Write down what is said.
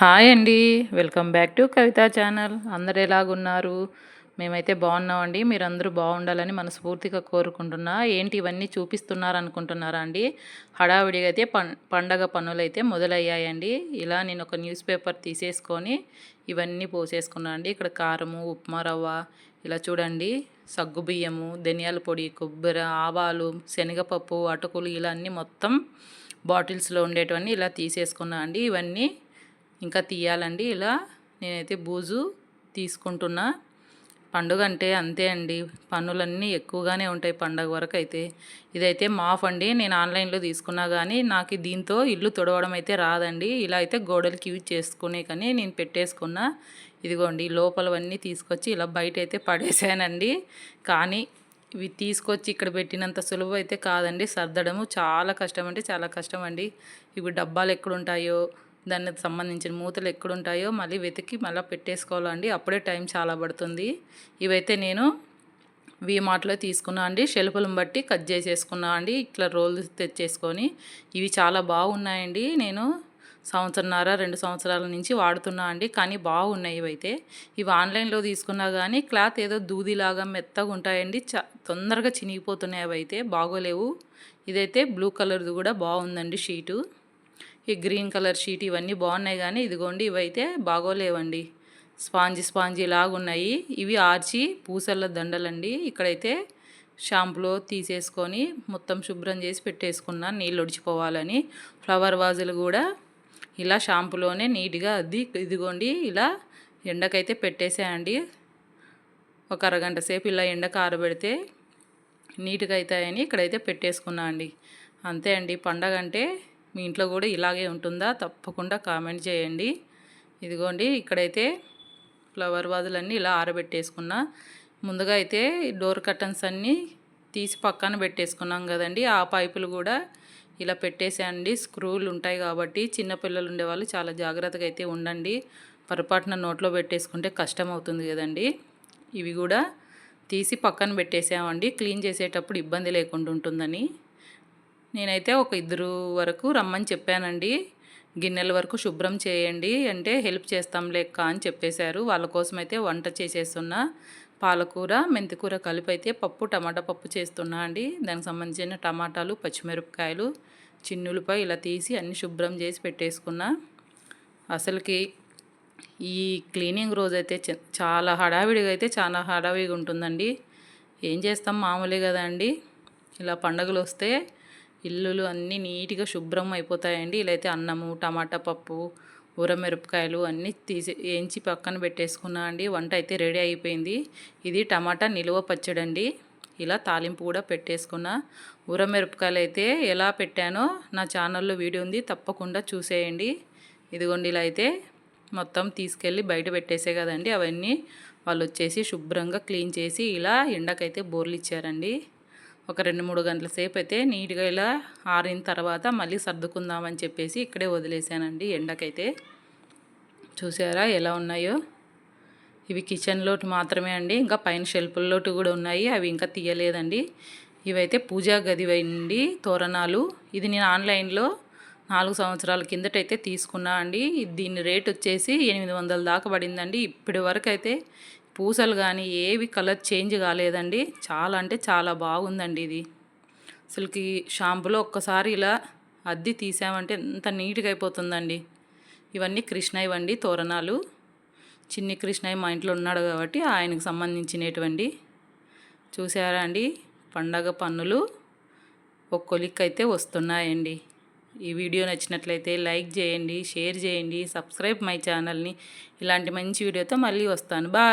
Hi అండి. Welcome back to Kavitha channel. అందరు ఎలాగున్నారు? మేమైతే బాగున్నామండి. మీరందరూ బాగుండాలని మనస్ఫూర్తిగా కోరుకుంటున్నా. ఏంటి ఇవన్నీ చూపిస్తున్నారు అనుకుంటున్నారా అండి? హడావిడిగా అయితే పం పండగ పనులు అయితే మొదలయ్యాయండి. ఇలా నేను ఒక న్యూస్ పేపర్ తీసేసుకొని ఇవన్నీ పోసేసుకున్నాను అండి. ఇక్కడ కారము ఉప్మా రవ్వ ఇలా చూడండి. సగ్గుబియ్యము ధనియాల పొడి కొబ్బరి ఆవాలు శనగపప్పు అటుకులు ఇలా అన్నీ మొత్తం బాటిల్స్లో ఉండేటివన్నీ ఇలా తీసేసుకున్నా అండి. ఇవన్నీ ఇంకా తీయాలండి ఇలా. నేనైతే బూజు తీసుకుంటున్నా. పండుగ అంటే అంతే అండి. పనులన్నీ ఎక్కువగానే ఉంటాయి పండగ వరకు అయితే ఇదైతే మాఫ్ అండి. నేను ఆన్లైన్లో తీసుకున్నా కానీ నాకు దీంతో ఇల్లు తుడవడం అయితే రాదండి. ఇలా అయితే గోడలకి యూజ్ చేసుకునే కానీ నేను పెట్టేసుకున్నా. ఇదిగోండి లోపలవన్నీ తీసుకొచ్చి ఇలా బయట అయితే పడేసానండి. కానీ ఇవి తీసుకొచ్చి ఇక్కడ పెట్టినంత సులువు అయితే కాదండి. సర్దడము చాలా కష్టం అంటే చాలా కష్టం అండి ఇవి డబ్బాలు ఎక్కడుంటాయో దానికి సంబంధించిన మూతలు ఎక్కడుంటాయో మళ్ళీ వెతికి మళ్ళీ పెట్టేసుకోవాలండి. అప్పుడే టైం చాలా పడుతుంది. ఇవైతే నేను వీమార్ట్లో తీసుకున్నా అండి. షెల్ఫులను బట్టి కట్ చేసేసుకున్నా అండి. ఇట్లా రోల్ తెచ్చేసుకొని ఇవి చాలా బాగున్నాయండి. నేను సంవత్సరంన్నర రెండు సంవత్సరాల నుంచి వాడుతున్నా అండి. కానీ బాగున్నాయి ఇవైతే. ఇవి ఆన్లైన్లో తీసుకున్నా కానీ క్లాత్ ఏదో దూదిలాగా మెత్తగా ఉంటాయండి. చ తొందరగా చినిగిపోతున్నాయి అవి అయితే బాగోలేవు. ఇదైతే బ్లూ కలర్ది కూడా బాగుందండి షీటు. ఈ గ్రీన్ కలర్ షీట్ ఇవన్నీ బాగున్నాయి కానీ ఇదిగోండి ఇవైతే బాగోలేవండి. Spongy spongy లాగున్నాయి. ఇవి ఆర్చి పూసల దండలండి. ఇక్కడైతే షాంపులో తీసేసుకొని మొత్తం శుభ్రం చేసి పెట్టేసుకున్నాను నీళ్ళు ఒడిచిపోవాలని. ఫ్లవర్ వాజులు కూడా ఇలా షాంపులోనే నీట్గా అద్ది ఇదిగోండి ఇలా ఎండకైతే పెట్టేసేయండి. ఒక అరగంట సేపు ఇలా ఎండకు ఆరబెడితే నీట్గా అవుతాయని ఇక్కడైతే పెట్టేసుకున్నా అండి. అంతే అండి. పండగ అంటే మీ ఇంట్లో కూడా ఇలాగే ఉంటుందా? తప్పకుండా కామెంట్ చేయండి. ఇదిగోండి ఇక్కడైతే ఫ్లవర్ వాజులన్నీ ఇలా ఆరబెట్టేసుకున్నా. ముందుగా అయితే డోర్ కర్టన్స్ అన్నీ తీసి పక్కన పెట్టేసుకున్నాం కదండి. ఆ పైపులు కూడా ఇలా పెట్టేసేయండి. స్క్రూలు ఉంటాయి కాబట్టి చిన్నపిల్లలు ఉండేవాళ్ళు చాలా జాగ్రత్తగా అయితే ఉండండి. పొరపాటున నోట్లో పెట్టేసుకుంటే కష్టం అవుతుంది కదండి. ఇవి కూడా తీసి పక్కన పెట్టేసామండి క్లీన్ చేసేటప్పుడు ఇబ్బంది లేకుండా ఉంటుందని. నేనైతే ఒక ఇద్దరు వరకు రమ్మని చెప్పానండి. గిన్నెల వరకు శుభ్రం చేయండి అంటే హెల్ప్ చేస్తాం లెక్క అని చెప్పేశారు. వాళ్ళ కోసం అయితే వంట చేసేస్తున్నా. పాలకూర మెంతికూర కలిపి అయితే పప్పు టమాటా పప్పు చేస్తున్నా అండి. దానికి సంబంధించిన టమాటాలు పచ్చిమిరపకాయలు చిన్నులపై ఇలా తీసి అన్ని శుభ్రం చేసి పెట్టేసుకున్నా. అసలుకి ఈ క్లీనింగ్ రోజు అయితే చాలా హడావిడిగా అయితే చాలా హడావిడిగా ఉంటుందండి. ఏం చేస్తాం మామూలే కదా అండి. ఇలా పండగలు వస్తే ఇల్లులు అన్నీ నీట్గా శుభ్రం అయిపోతాయండి. ఇలా అయితే అన్నము టమాటా పప్పు ఊరమిరపకాయలు అన్నీ తీసి వేయించి పక్కన పెట్టేసుకున్నా అండి. వంట అయితే రెడీ అయిపోయింది. ఇది టమాటా నిలువ పచ్చడి అండి ఇలా తాలింపు కూడా పెట్టేసుకున్నా. ఊరమిరపకాయలు అయితే ఎలా పెట్టానో నా ఛానల్లో వీడియో ఉంది. తప్పకుండా చూసేయండి. ఇదిగోండి ఇలా అయితే మొత్తం తీసుకెళ్ళి బయట పెట్టేసే కదండి. అవన్నీ వాళ్ళు వచ్చేసి శుభ్రంగా క్లీన్ చేసి ఇలా ఎండకైతే బోర్లు ఇచ్చారండి. ఒక రెండు మూడు గంటల సేపు అయితే నీట్గా ఇలా ఆరిన తర్వాత మళ్ళీ సర్దుకుందామని చెప్పేసి ఇక్కడే వదిలేసానండి ఎండకైతే. చూసారా ఎలా ఉన్నాయో? ఇవి కిచెన్లోటి మాత్రమే అండి ఇంకా పైన షెల్ఫుల్లోటి కూడా ఉన్నాయి అవి ఇంకా తీయలేదండి. ఇవైతే పూజా గది తోరణాలు. ఇది నేను ఆన్లైన్లో నాలుగు సంవత్సరాల కిందటైతే తీసుకున్నా అండి. దీని రేట్ వచ్చేసి ఎనిమిది వందల దాకా పడిందండి. ఇప్పటి వరకు అయితే పూసలు కానీ ఏవి కలర్ చేంజ్ కాలేదండి. చాలా అంటే చాలా బాగుందండి ఇది. అసలుకి షాంపులో ఒక్కసారి ఇలా అద్ది తీసామంటే ఎంత నీట్గా అయిపోతుందండి. ఇవన్నీ కృష్ణయ్యవండి తోరణాలు. చిన్ని కృష్ణయ్య మా ఇంట్లో ఉన్నాడు కాబట్టి ఆయనకు సంబంధించినటువంటి చూసారా అండి? పండగ పన్నులు ఒక్కొలిక్కైతే వస్తున్నాయండి. ఈ వీడియో నచ్చినట్లయితే లైక్ చేయండి షేర్ చేయండి సబ్స్క్రైబ్ మై ఛానల్ని. ఇలాంటి మంచి వీడియోతో మళ్ళీ వస్తాను. బాయ్!